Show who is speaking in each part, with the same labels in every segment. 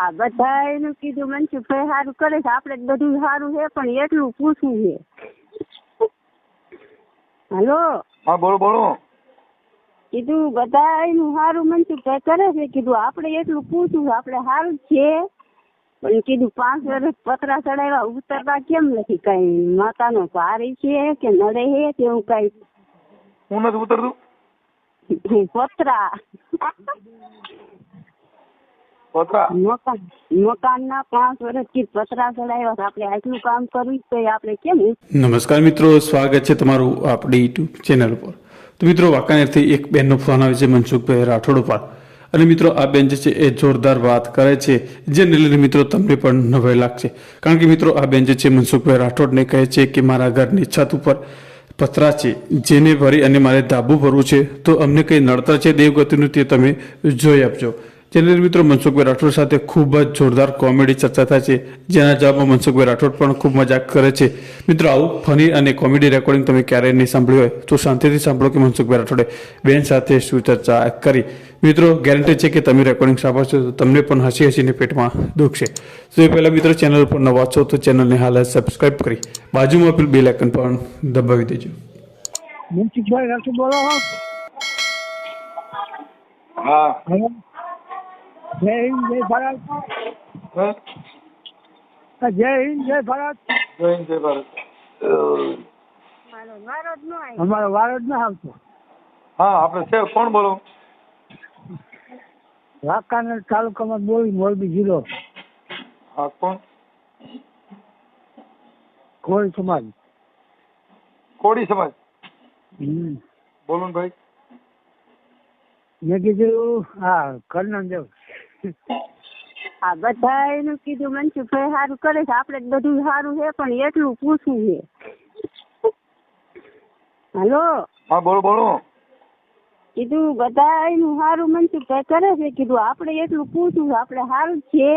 Speaker 1: આ બધા એનું કીધું મનસુખભાઈ સારું કરે છે. આપણે બધું સારું છે પણ એટલું પૂછવું છે. હલો?
Speaker 2: હા બોલો બોલો.
Speaker 1: કીધું બધા એનું સારું મનસુખભાઈ કરે છે. કીધું આપણે એટલું પૂછવું છે આપણે સારું છે. પણ કીધું પાંચ વર્ષ પતરા ચડાવ્યા ઉતરતા કેમ નથી કઈ? માતાનો ભારી છે કે નડે છે તેવું કઈ?
Speaker 2: હું નથી ઉતરતું?
Speaker 1: પતરા.
Speaker 3: નમસ્કાર મિત્રો સ્વાગત છે તમારું આપણી યુટ્યુબ ચેનલ પર. તો મિત્રો વાંકાનેરથી એક બેનનો ફોન આવે છે મનસુખભાઈ રાઠોડ પર અને મિત્રો આ બેન જે છે એ જોરદાર વાત કરે છે જેને લઈને મિત્રો તમને પણ નવાઈ લાગશે. કારણ કે મિત્રો આ બેન જે છે મનસુખભાઈ રાઠોડને કહે છે કે મારા ઘરની છત ઉપર પતરા છે જેને ભરી અને મારે ધાબુ ભરવું છે તો અમને કંઈ નડતર છે દેવગતિનું તે તમે જોઈ આપજો. જેને મિત્રો મનસુખભાઈ રાઠોડ સાથે ખૂબ જ જોરદાર કોમેડી ચર્ચા થાય છે. જેના જવાબમાં મનસુખભાઈ રાઠોડ પણ ખૂબ મજાક કરે છે. મિત્રો આવું ફની અને કોમેડી રેકોર્ડિંગ તમે ક્યારેય નહીં સાંભળ્યું હોય તો શાંતિથી સાંભળો કે મનસુખભાઈ રાઠોડે બેન સાથે શું ચર્ચા કરી. મિત્રો ગેરંટી છે કે તમે રેકોર્ડિંગ સાંભળશો તો તમને પણ હસી હસીને પેટમાં દુખશે. તો એ પહેલાં મિત્રો ચેનલ પર નવા છો તો ચેનલને હાલ સબસ્ક્રાઈબ સબસ્ક્રાઇબ કરી. બાજુમાં પેલું બેલ આઇકન પણ દબાવી દેજો.
Speaker 4: મનસુખભાઈ રાઠોડ બોલો?
Speaker 2: હા.
Speaker 4: જય હિન્દ જય ભારત.
Speaker 2: હા,
Speaker 4: જય હિન્દ જય ભારત.
Speaker 2: જય હિન્દ જય ભારત.
Speaker 4: અમારો વારો ના આવતો.
Speaker 2: હા આપણે છે. કોણ બોલો?
Speaker 4: વાંકાનેર તાલુકામાં બોલી મોરબી જિલ્લો.
Speaker 2: હા કોણ?
Speaker 4: કોળી સમાજ.
Speaker 2: કોળી સમાજ.
Speaker 4: હમ.
Speaker 2: બોલો ભાઈ.
Speaker 4: મેં કીધું હા કરનાન દેવ.
Speaker 1: આ બધા એનું કીધું મનસુખભાઈ સારું કરે છે આપણે બધું સારું છે પણ એટલું પૂછવું છે. હલો?
Speaker 2: હા બોલો બોલો.
Speaker 1: કીધું બધા એનું સારું મનસુખભાઈ કરે છે. કીધું આપણે એટલું પૂછવું આપણે સારું છે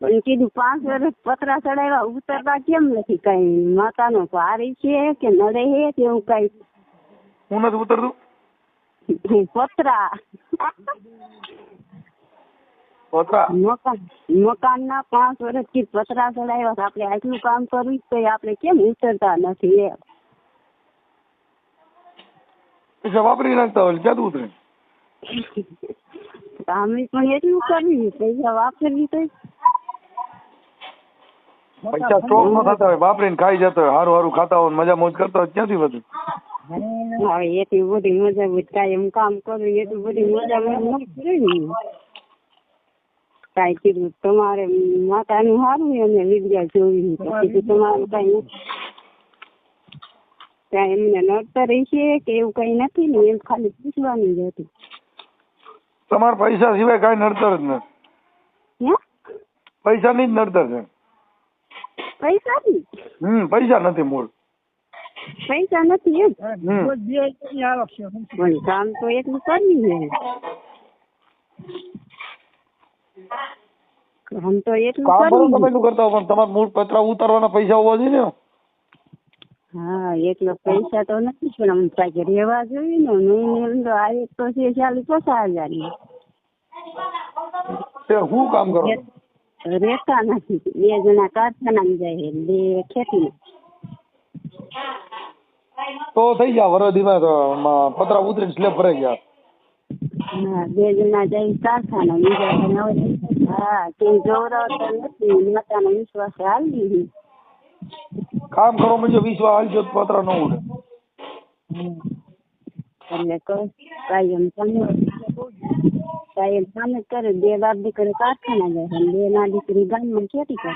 Speaker 1: પણ કીધું પાંચ વર્ષ પતરા ચડાવ્યા ઉતરતા કેમ નથી કઈ? માતાનો ભારી છે કે નડે છે તેવું કઈ?
Speaker 2: હું નથી ઉતરતું?
Speaker 1: પતરા. મકાનના પાંચ વર્ષથી પતરા ચડાવ્યા છે આપણે આટલું કામ કરવું જ તો આપણે કેમ ઉતરતા નથી એમ
Speaker 2: પૈસા વાપરી નાખતા હોય ક્યાં ઉતરે
Speaker 1: અમે પણ એટલું કરવી પૈસા વાપરવી તો
Speaker 2: પૈસા સ્ટોક ન થતા હોય વાપરીને ખાઈ જતા હોય સારું સારું ખાતા હોય મજા મોજ કરતા હોય ક્યાંથી વધુ
Speaker 1: હવે એટલી બધી મજા હોય કાંઈ એમ કામ કરવી એટલી બધી મજા મને ન કરવી કાંઈ કીધું તમારે માતાનું સારું અને વિદ્યા જોવી કીધું તમારું કાંઈ ત્યાં એમને નડતર છે કે એવું કઈ નથી ને એમ ખાલી પૂછવાનું જ હતું.
Speaker 2: તમારે પૈસા સિવાય કઈ નડતર જ નથી.
Speaker 1: પૈસા
Speaker 2: ની જ નડતર છે.
Speaker 1: પૈસા ની
Speaker 2: હમ પૈસા નથી મૂળ.
Speaker 1: પૈસા નથી એમ? કામ તો એટલું કરવી છે. કામ તો એટલું
Speaker 2: કામ કરો તમે એટલું કરતા હો? પણ તમારે મૂળ પતરા ઉતારવાના પૈસા હોવા જોઈએ ને?
Speaker 1: હા એટલો પૈસા તો નથી પણ આમ કાંઈક રહેવા જોઈએ ને. મહિને તો આ એક તો છે ચાલીસ પચાસ હજાર
Speaker 2: તે હું કામ કરો?
Speaker 1: રહેતા નથી. બે જણા કારખાનામાં જાય બે ખેતી
Speaker 2: તો થઈ ગયા વરદીમાં પતરા ઉતરીને સ્લેબ ભરાઈ ગયા.
Speaker 1: બે જણા કારખાના વિશ્વાસ હાલી ગઈ
Speaker 2: કામ કરો મને વિશ્વાસ હાલજો પત્ર ન ઉડે.
Speaker 1: એટલે કહો કાયમ તમે કરે બે બાપ દીકરી કારખાના જાય બે ના દીકરી ગામમાં ખેતી કરે.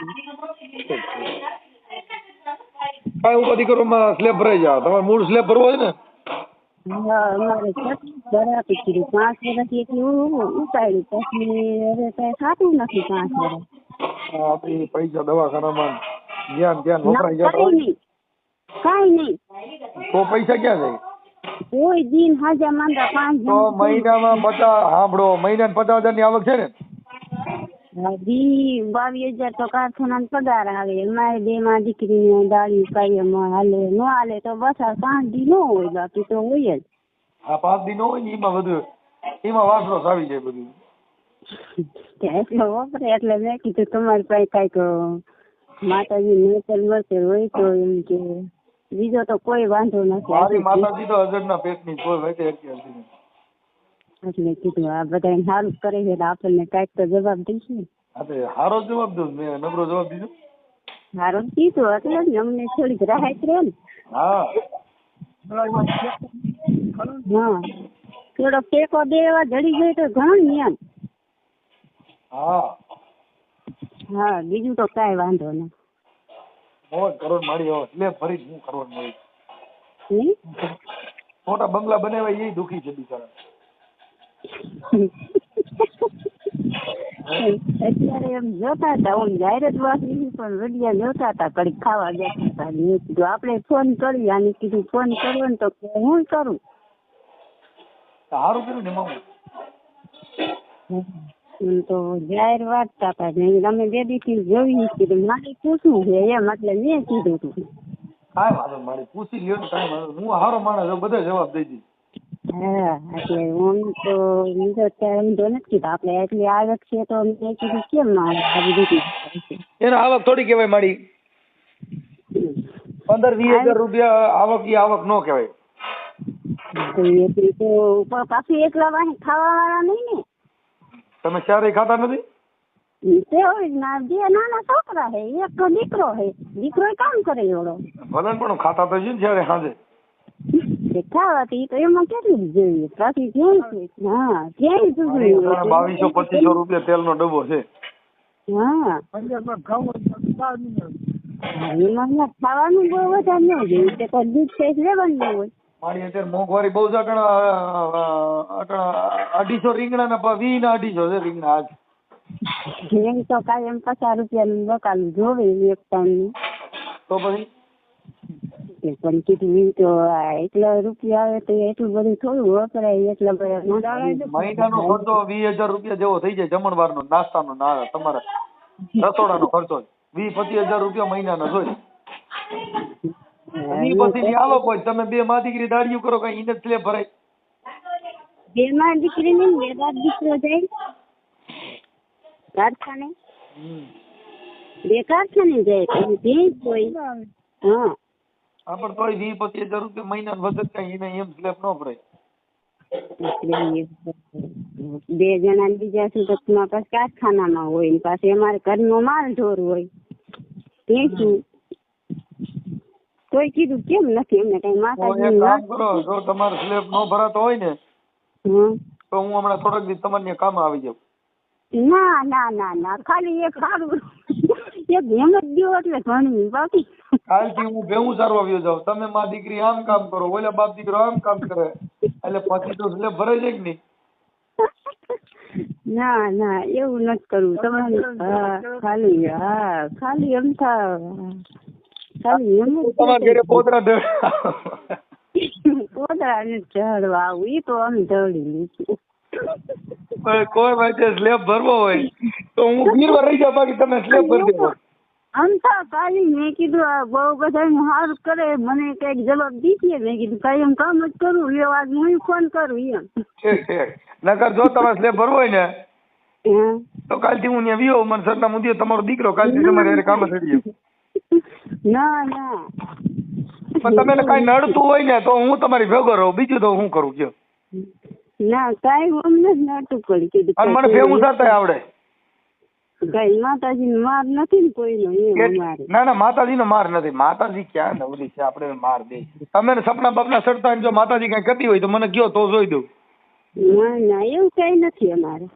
Speaker 2: કાંઈ ઉપાધિ કરો માં સ્લેબ જાવ તમારે મૂળ સ્લેબ ભરવો હોય ને?
Speaker 1: અમારે બરાબર કીધું પાંચ વર્ષ એકલી હું ઉતાર્યું પછી હવે કઈ ખાતું નથી પાંચ વર્ષ
Speaker 2: આપણી પૈસા દવાખાનામાં જ્ઞાન ધ્યાન વપરાઈ
Speaker 1: ના,
Speaker 2: જતા હોય.
Speaker 1: નહીં. કાંઈ નહીં.
Speaker 2: તો પૈસા ક્યાં જાય?
Speaker 1: કોઈ દિન હાજર માંદા પાંચ
Speaker 2: તો મહિનામાં પચાસ સાંભળો મહિનાને પચાસ હજારની આવક છે ને?
Speaker 1: દી બાવીસ હજાર તો કારખાના પગાર આવે. એમાં બે માં દીકરીને દાળી કાયમ હાલે ન હાલે તો બસ આ પાંચ દી નો હોય બાકી તો હોય જ.
Speaker 2: આ પાંચ દિન હોય ને એમાં બધું એમાં વાસણો આવી જાય બધું.
Speaker 1: એટલો વપરાય એટલે મેં કીધું તમારી પાસે કંઈક માતાજી નેચર મળશે હોય તો એમ કે બીજો તો કોઈ વાંધો નથી.
Speaker 2: મારી માતાજી તો અજડના પેટની કોઈ હોય
Speaker 1: એટલે કીધું આ બધા સારું કરે છે આપણને કંઈક તો જવાબ દઈશું ને.
Speaker 2: હારો જવાબ દઉં મેં નબળો જવાબ દીધો.
Speaker 1: હારો કીધું એટલે અમને થોડીક રાહત રહે ને.
Speaker 2: હા.
Speaker 1: હા. થોડો ટેકો દેવા જડી જાય તો ઘણું જ્ઞાન
Speaker 2: હા.
Speaker 1: હા બીજું તો કાંઈ વાંધો નહીં.
Speaker 2: મોજ કરોડ હવે સ્લેબ ફરી હું કરોડ મળી મોટા બંગલા બનાવ્યા એ દુખી છે બિચારા.
Speaker 1: અત્યારે એમ જોતા હતા હું જાહેરાત વાંચી પણ વિડિયા જોતા હતા કડી ખાવા ગયા હતા. આપણે ફોન કરી અને કીધું ફોન કરવો ને તો હું કરું.
Speaker 2: સારું કર્યું ને મામા
Speaker 1: તો જાહેર વાત મેં કીધું અમે બે દીથી જોઈ કીધું. મારે પૂછવું છે એમ એટલે મેં કીધું તું.
Speaker 2: કાંઈ વાંધો મારી પૂછી લ્યો ને કાંઈ વાંધો હું હારો માણસ છું, બધા જવાબ દઈ દઈશ.
Speaker 1: હા એટલે હું તો અત્યારે નથી કીધું. આપણે એટલી આવક છે તો મેં કીધું કેમ મારે આવી દીધી
Speaker 2: એને આવક થોડી કહેવાય મારી. પંદર વીસ હજાર રૂપિયા આવક ઈ આવક નો કહેવાય.
Speaker 1: તો તો ઉપર પાછું એકલા વાહી ખાવા વાળા નહીં ને.
Speaker 2: તમે ક્યારેય ખાતા નથી?
Speaker 1: તે હોય ના બે નાના છોકરા હે એક તો દીકરો હે દીકરો કામ કરે એવડો.
Speaker 2: ભલે પણ ખાતા તો છે ને જ્યારે સાંજે.
Speaker 1: ખાવાથી તો એમાં કેટલી જોઈએ. પાછી ક્યાંય છે હા ક્યાંય
Speaker 2: બાવીસો પચીસો રૂપિયા તેલનો ડબ્બો છે.
Speaker 1: હા. એમાં ખાવાનું બહુ વધારે ન જોઈએ. તે કોઈ દૂધ છે લેવાનું હોય.
Speaker 2: મારી અત્યારે મોંઘવારી બહુ છે અટણ અટણા અઢીસો રીંગણા ને વી ના અઢીસો છે રીંગણા આજ.
Speaker 1: એમ તો કાયમ પચાસ રૂપિયાનું બકાલું જોવે એક ટાઈમનું.
Speaker 2: તો પછી?
Speaker 1: પણ કીધું તો એટલા રૂપિયા આવે તો એટલું બધું થોડું વપરાય એટલા બધા
Speaker 2: મહિનાનો ખર્ચો વીસ હજાર રૂપિયા જેવો થઈ જાય જમણવારનો નાસ્તાનો ના તમારા રસોડાનો ખર્ચો વીસ પચીસ હજાર રૂપિયા મહિનાનો જોઈ ઈ પછી આવો કોઈ તમે બે માં દીકરી દાડિયું કરો કઈ ઈને જ ભરાય.
Speaker 1: બે માં દીકરી ને બે બાપ દીકરો જાય. કારખાને બે કારખાને જાય ભેંસ હોય. હા.
Speaker 2: હા પણ તોય વીસ પછી જરૂર રૂપિયા મહિના વધત કઈ એને એમ સ્લેપ નો ભરાય.
Speaker 1: બે જણા બીજા સુરતમાં કારખાના કારખાનામાં હોય ને પાછું અમારે ઘરનો માલ ઢોર હોય. ભેંસું કોઈ કીધું કેમ નથી એમને કઈ માતાજી
Speaker 2: કામ કરો જો તમારો સ્લેબ નો ભરાતો હોય ને તો હું હમણાં થોડાક દિવસ તમારે ત્યાં કામ આવી જાઉં.
Speaker 1: ના ના ના ના ખાલી એક સારું એક એમ જ દો એટલે ભણવી બાકી.
Speaker 2: કાલથી હું ભેવું સારવા આવ્યો જાઉં. તમે માં દીકરી આમ કામ કરો ઓલા બાપ દીકરો આમ કામ કરે એટલે પછી તો સ્લેબ ભરાઈ જાય કે નહીં?
Speaker 1: ના ના એવું નથી કરવું. તમારે ખાલી હા ખાલી એમ થા ખાલી એમ
Speaker 2: તમારા ઘરે પોતરા ઢળ
Speaker 1: ને ચડવા આવું ઈ તો અમે ઢળી લીધું.
Speaker 2: કોઈ કોઈ સ્લેબ ભરવો હોય તો હું ગીરવા રહી જાઉં બાકી તમે સ્લેબ ભરી દેવો
Speaker 1: આમ કાલી મેં કીધું આ બહુ બધા કરે મને કંઈક જવાબ દીધી મેં કીધું કઈ એમ કામ જ કરું લ્યો આજ હું ફોન કરું એમ.
Speaker 2: ઠીક ઠીક. નકર જો તમે સ્લેબ ભરવો હોય ને તો કાલથી હું ત્યાં વિયો મને સરનામું દે તમારો દીકરો કાલથી તમારે કામ થઈ જાય
Speaker 1: ના ના.
Speaker 2: પણ તમે કઈ નડતું હોય ને તો હું તમારી ભેગો રહું. બીજું તો હું કરું કયો
Speaker 1: ના કઈ અમને જ નતું પડી કીધું
Speaker 2: અને મને ભેગું થતા આવડે.
Speaker 1: કઈ માતાજી માર નથી ને કોઈનો એમ
Speaker 2: ના ના માતાજી નો માર નથી. માતાજી ક્યાં નવરી છે? આપણે માર દે. તમે સપના બપના સડતા જો માતાજી કઈ કરતી હોય તો મને કયો તો જોઈ દઉં.
Speaker 1: ના ના એવું કઈ નથી અમારે.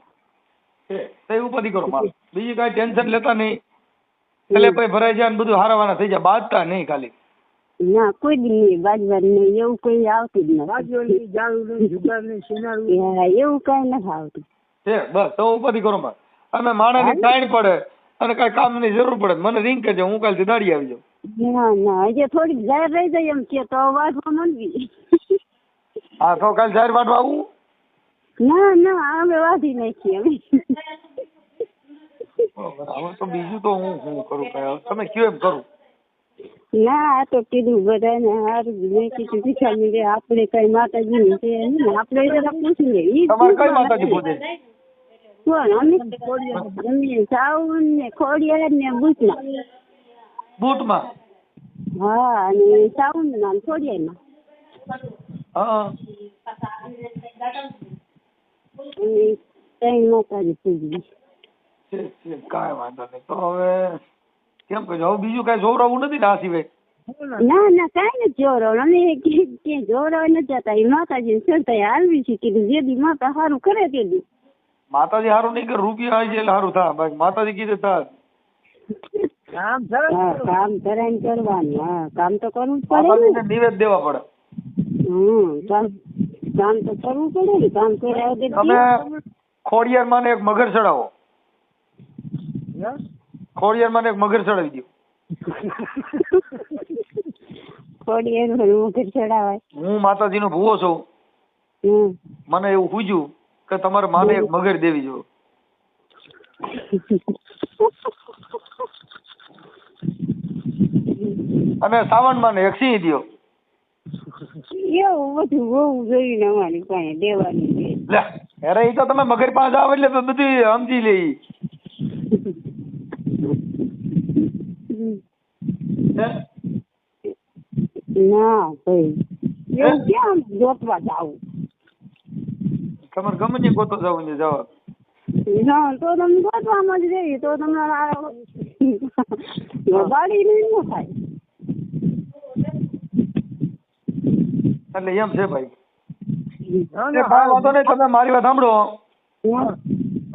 Speaker 2: તો બધી કરો માર. બીજી કઈ ટેન્શન લેતા નહીં. એટલે પછી ભરાઈ જાય ને બધું હારાવાના થઈ જાય. બાજતા નહીં ખાલી.
Speaker 1: ના કોઈ દી નહીં બાજવાનું નહીં એવું કોઈ આવતું જ
Speaker 4: બાજુવાળી જાળું નહીં, જુગાર નહીં.
Speaker 1: નથી હા, એવું કઈ નથી આવતું.
Speaker 2: છે બસ તો ઉપાધિ કરો માર. અને માણસની ટાઈમ પડે અને કઈ કામની જરૂર પડે. મને રિંગ કરજો હું કાલથી દાડી આવી જાઉં.
Speaker 1: ના ના હજી થોડીક જાહેર રહી જાય એમ કે તો વાંચવા માંડવી.
Speaker 2: હા તો કાલ જાહેર વાટવા આવું?
Speaker 1: ના ના અમે વાંધી નાખીએ. અમે
Speaker 2: હવે તો બીજું તો હું હું કરું? કઈ તમે કયો એમ કરું?
Speaker 1: ના આ તો કીધું બધાને હારું મેં કીધું શીખા મળે આપણે કઈ માતાજી ની છે ને આપણે જરા પૂછી લઈએ ઈ
Speaker 2: તમારે કઈ માતાજી. પૂજે
Speaker 1: કોણ? અમે અમે સાવન ને ખોડિયાર ને બૂટમાં.
Speaker 2: બૂટમાં?
Speaker 1: હા અને સાવન ના ખોડિયાર માં
Speaker 2: હા
Speaker 1: ત્રણ માતાજી પૂજી
Speaker 2: છે છે કાંઈ વાંધો નહીં. તો હવે કેમ કહો હવે બીજું કાંઈ જોવરાવું નથી ને આ સિવાય?
Speaker 1: ના ના કાંઈ નથી જોરો અમે કે- કે જોરો નથી જતા. એ માતાજી ચડતા હાલવી છે. કીધું જે દી માતા સારું કરે તે દી.
Speaker 2: માતાજી સારું નહીં કે રૂપિયા આવી જાય એટલે થાય. બાકી માતાજી કીધે થાય
Speaker 4: કામ
Speaker 1: કરાઈને કરવાનું. હા કામ તો કરવું જ પડે
Speaker 2: નિવેદ દેવા પડે.
Speaker 1: હમ કામ કામ તો કરવું પડે ને. કામ કર્યા
Speaker 2: તમે ખોડિયાર માં એક મગર ચડાવો? ખોડિયાર મને એક મગર ચડાવી દો.
Speaker 1: ખોડિયાર મગર ચડાવાય.
Speaker 2: હું માતાજીનો ભૂવો છું. મને એવું પૂછ્યું કે તમારે માને એક મગર દેવી જો. અને સાવણમાં એક સિંહ દો
Speaker 1: એવું બધું હોવું જોઈએ અમારી પાસે દેવાની
Speaker 2: લે અરે એ તો તમે મગર પાસે આવો એટલે તો બધી સમજી લે ઈ.
Speaker 1: હમ.
Speaker 2: હે?
Speaker 1: ના ભાઈ. એવું ક્યાં ગોતવા જાવું
Speaker 2: તમારે ગમે ત્યાં ગોતો જવું ને જવા.
Speaker 1: ના તો તમે ગોતવામાં જ રહી. તો તમને ગાડી નહીં ન થાય.
Speaker 2: એટલે એમ છે ભાઈ. વાંધો નહીં તમે મારી વાત સાંભળો.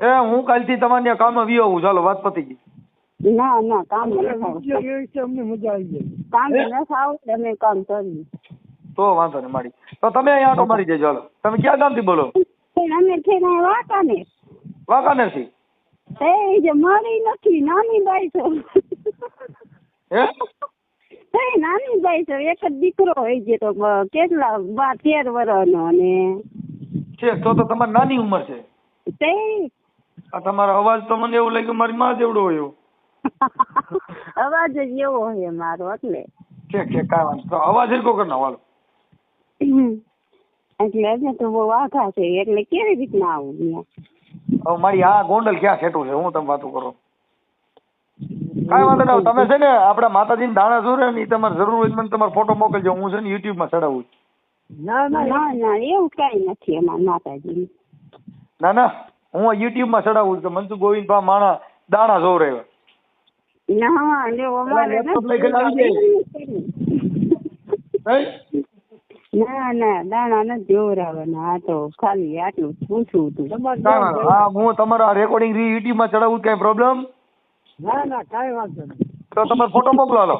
Speaker 2: એ હું કાલથી તમારે કામ કામમાં વી આવું ચાલો વાત પતી ગઈ.
Speaker 1: ના ના કામ
Speaker 4: અમને મજા આવી જાય.
Speaker 1: કામ ન થાવ તમે કામ કરવું
Speaker 2: તો વાંધો નહીં મારી. તો તમે અહીંયા આટો મારી જજો હાલો. તમે ક્યાં ગામથી બોલો?
Speaker 1: અમે છે ને વાંકાનેર.
Speaker 2: વાંકાનેરથી
Speaker 1: એ જે મારી નથી નાની બાઈ છો.
Speaker 2: હે?
Speaker 1: એ નાની બાઈ છો. એક જ દીકરો હોય છે તો કેટલા બાર તેર વર્ષનો ને.
Speaker 2: છે તો તો તમારી નાની ઉંમર છે.
Speaker 1: તે
Speaker 2: આ તમારો અવાજ તો મને એવું લાગ્યું મારી માં જેવડો હોય એવો.
Speaker 1: અવાજ જ એવો હોય મારો એટલે.
Speaker 2: છે છે કાંઈ વાંધો. અવાજ હરકો કરી નાખો હાલો.
Speaker 1: એટલે અમે તો બહુ આઘા છે એટલે કેવી રીતના આવું
Speaker 2: હવે મારી આ ગોંડલ ક્યાં સેટું છે? હું તમે વાતું કરો. કાંઈ વાંધો ના તમે છે ને આપણા માતાજીને દાણા જોરે ને ઈ તમારે જરૂર હોય તો મને તમારો ફોટો મોકલજો. હું છે ને યુટ્યુબમાં ચડાવું
Speaker 4: ના ના
Speaker 1: ના ના એવું કઈ નથી અમારા માતાજી
Speaker 2: ના ના હું યુટ્યુબમાં ચડાવું છું. મનસુ ગોવિંદ ભા માણા દાણા જોરે
Speaker 1: ના લેવો.
Speaker 2: હે?
Speaker 1: ના ના દાણા નથી જોવરાવાના આ તો ખાલી આટલું પૂછવું હતું.
Speaker 2: હા હું તમારા રેકોર્ડિંગ યુટ્યુબમાં ચડાવું કઈ પ્રોબ્લેમ
Speaker 4: ના ના કઈ વાંધો નહીં
Speaker 2: તો તમારો ફોટો મોકલો હાલો